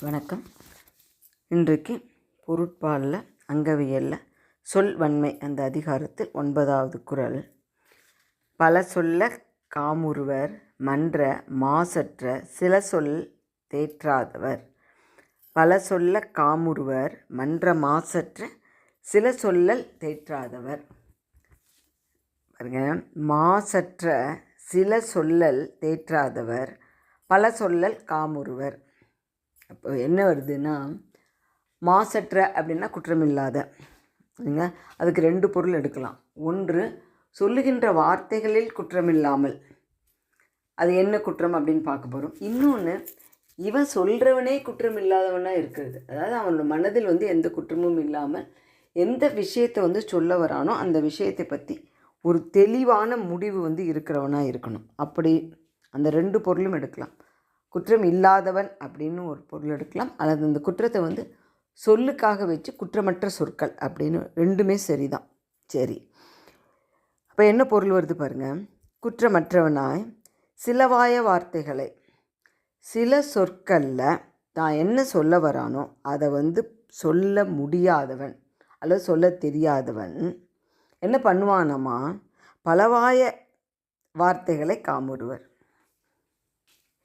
வணக்கம். இன்றைக்கு பொருட்பாலில் அங்கவியலில் சொல் வன்மை அந்த அதிகாரத்தில் ஒன்பதாவது குரல். பல சொல்ல காமுறுவர் மன்ற மாசற்ற சில சொல் தேற்றாதவர். பல சொல்ல காமுறுவர் மன்ற மாசற்ற சில சொல்லல் தேற்றாதவர். பாருங்க மாசற்ற சில சொல்லல் தேற்றாதவர். பல சொல்லல் காமுறுவர். அப்போ என்ன வருதுன்னா மாசற்ற அப்படின்னா குற்றமில்லாத. சரிங்க அதுக்கு ரெண்டு பொருள் எடுக்கலாம். ஒன்று சொல்லுகின்ற வார்த்தைகளில் குற்றமில்லாமல். அது என்ன குற்றம் அப்படின்னு பார்க்க போகிறோம் இன்னொன்று இவன் சொல்கிறவனே குற்றம் இல்லாதவனாக இருக்கிறது. அதாவது அவனோட மனதில் வந்து எந்த குற்றமும் இல்லாமல் எந்த விஷயத்தை வந்து சொல்ல வரானோ அந்த விஷயத்தை பற்றி ஒரு தெளிவான முடிவு வந்து இருக்கிறவனாக இருக்கணும். அப்படி அந்த ரெண்டு பொருளும் எடுக்கலாம். குற்றம் இல்லாதவன் அப்படின்னு ஒரு பொருள் எடுக்கலாம். அல்லது அந்த குற்றத்தை வந்து சொல்லுக்காக வச்சு குற்றமற்ற சொற்கள் அப்படின்னு ரெண்டுமே சரிதான். சரி. அப்போ என்ன பொருள் வருது பாருங்கள் குற்றமற்றவனாய் சிலவாய வார்த்தைகளை சில சொற்களில் தான் என்ன சொல்ல வரானோ அதை வந்து சொல்ல முடியாதவன் அல்லது சொல்ல தெரியாதவன் என்ன பண்ணுவானாமா? பலவாய வார்த்தைகளை காமுடுவர்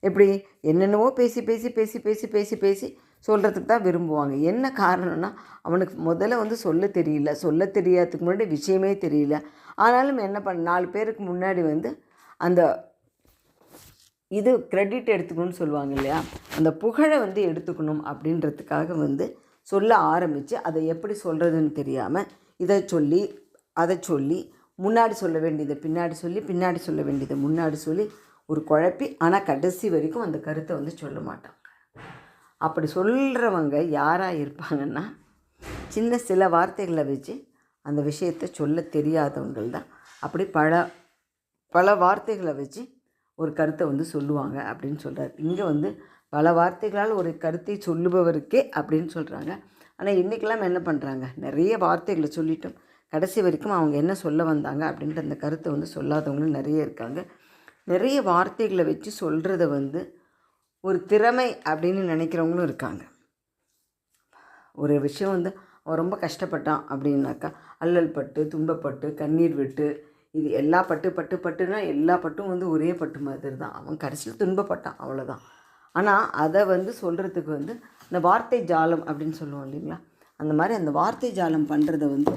எப்படி? என்னென்னவோ பேசி பேசி பேசி பேசி பேசி பேசி சொல்கிறதுக்கு தான் விரும்புவாங்க. என்ன காரணம்னா அவனுக்கு முதல்ல வந்து சொல்ல தெரியல. சொல்ல தெரியாததுக்கு முன்னாடி விஷயமே தெரியல. ஆனாலும் என்ன பண்ண நாலு பேருக்கு முன்னாடி வந்து அந்த இது க்ரெடிட் எடுத்துக்கணும்னு சொல்லுவாங்க இல்லையா? அந்த புகழை வந்து எடுத்துக்கணும் அப்படின்றதுக்காக வந்து சொல்ல ஆரம்பித்து அதை எப்படி சொல்கிறதுன்னு தெரியாமல் இதை சொல்லி அதை சொல்லி முன்னாடி சொல்ல வேண்டியதை பின்னாடி சொல்லி பின்னாடி சொல்ல வேண்டியதை முன்னாடி சொல்லி ஒரு குழப்பி ஆனால் கடைசி வரைக்கும் அந்த கருத்தை வந்து சொல்ல மாட்டாங்க. அப்படி சொல்கிறவங்க யாராக இருப்பாங்கன்னா சின்ன சில வார்த்தைகளை வச்சு அந்த விஷயத்தை சொல்ல தெரியாதவங்கள் தான். அப்படி பல பல வார்த்தைகளை வச்சு ஒரு கருத்தை வந்து சொல்லுவாங்க அப்படின்னு சொல்கிறார் இங்கே வந்து பல வார்த்தைகளால் ஒரு கருத்தை சொல்லுபவருக்கே அப்படின்னு சொல்கிறாங்க ஆனால் இன்றைக்கெல்லாம் என்ன பண்ணுறாங்க நிறைய வார்த்தைகளை சொல்லிட்டோம். கடைசி வரைக்கும் அவங்க என்ன சொல்ல வந்தாங்க அப்படின்ற அந்த கருத்தை வந்து சொல்லாதவங்களும் நிறைய இருக்காங்க. நிறைய வார்த்தைகளை வச்சு சொல்கிறத வந்து ஒரு திறமை அப்படின்னு நினைக்கிறவங்களும் இருக்காங்க. ஒரு விஷயம் வந்து அவன் ரொம்ப கஷ்டப்பட்டான் அப்படின்னாக்கா அல்லல் பட்டு துன்பப்பட்டு கண்ணீர் விட்டு இது எல்லா பட்டு பட்டு பட்டுனா எல்லா பட்டும் வந்து ஒரே பட்டு மாதிரி தான். அவன் கடைசியில் துன்பப்பட்டான் அவ்வளோதான் ஆனால் அதை வந்து சொல்கிறதுக்கு வந்து இந்த வார்த்தை ஜாலம் அப்படின்னு சொல்லுவோம் இல்லைங்களா? அந்த மாதிரி அந்த வார்த்தை ஜாலம் பண்ணுறத வந்து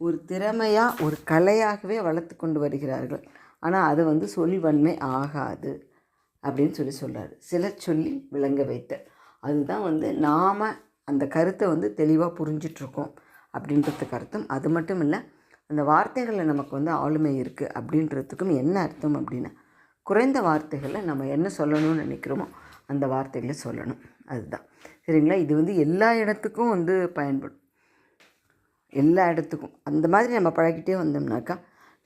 ஒரு திறமையாக ஒரு கலையாகவே வளர்த்து கொண்டு வருகிறார்கள். ஆனால் அது வந்து சொல்வன்மை ஆகாது அப்படின்னு சொல்லி சொல்கிறார் சில சொல்லி விளங்க வைத்த அதுதான் வந்து நாம் அந்த கருத்தை வந்து தெளிவாக புரிஞ்சிட்ருக்கோம் அப்படின்றதுக்கு அர்த்தம். அது மட்டும் இல்லை அந்த வார்த்தைகளில் நமக்கு வந்து ஆளுமை இருக்குது அப்படின்றதுக்கும் என்ன அர்த்தம் அப்படின்னா குறைந்த வார்த்தைகளை நம்ம என்ன சொல்லணும்னு நினைக்கிறோமோ அந்த வார்த்தைகளை சொல்லணும். அதுதான். சரிங்களா? இது வந்து எல்லா இடத்துக்கும் வந்து பயன்படும். எல்லா இடத்துக்கும். அந்த மாதிரி நம்ம பழகிட்டே வந்தோம்னாக்கா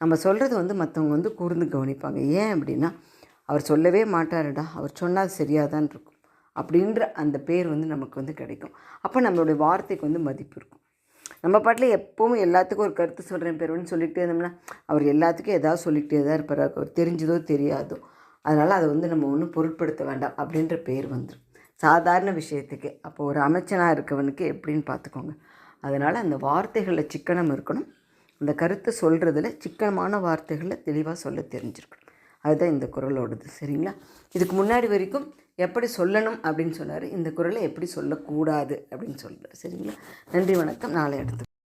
நம்ம சொல்கிறது வந்து மற்றவங்க வந்து கூர்ந்து கவனிப்பாங்க. ஏன் அப்படின்னா அவர் சொல்லவே மாட்டாருடா. அவர் சொன்னால் சரியாக தான் இருக்கும். அப்படின்ற அந்த பேர் வந்து நமக்கு வந்து கிடைக்கும். அப்போ நம்மளுடைய வார்த்தைக்கு வந்து மதிப்பு இருக்கும். நம்ம பாட்டில் எப்போவும் எல்லாத்துக்கும் ஒரு கருத்து சொல்கிறேன் பெருவன்னு சொல்லிகிட்டே இருந்தோம்னா அவர் எல்லாத்துக்கும் ஏதாவது சொல்லிக்கிட்டே தான் இருப்பார். அவர் தெரிஞ்சதோ தெரியாதோ. அதனால் அதை வந்து நம்ம ஒன்றும் பொருட்படுத்த வேண்டாம் அப்படின்ற பேர் வந்துடும் சாதாரண விஷயத்துக்கு. அப்போ ஒரு அமைச்சனாக இருக்கவனுக்கு எப்படின்னு பார்த்துக்கோங்க. அதனால் அந்த வார்த்தைகளில் சிக்கனம் இருக்கணும். அந்த கருத்தை சொல்கிறதுல சிக்கனமான வார்த்தைகளை தெளிவாக சொல்ல தெரிஞ்சிருக்கணும். அதுதான் இந்த குரலோடது சரிங்களா? இதுக்கு முன்னாடி வரைக்கும் எப்படி சொல்லணும் அப்படின்னு சொன்னார். இந்த குரலை எப்படி சொல்லக்கூடாது அப்படின்னு சொல்கிறார் சரிங்களா? நன்றி வணக்கம். நாளை எடுத்து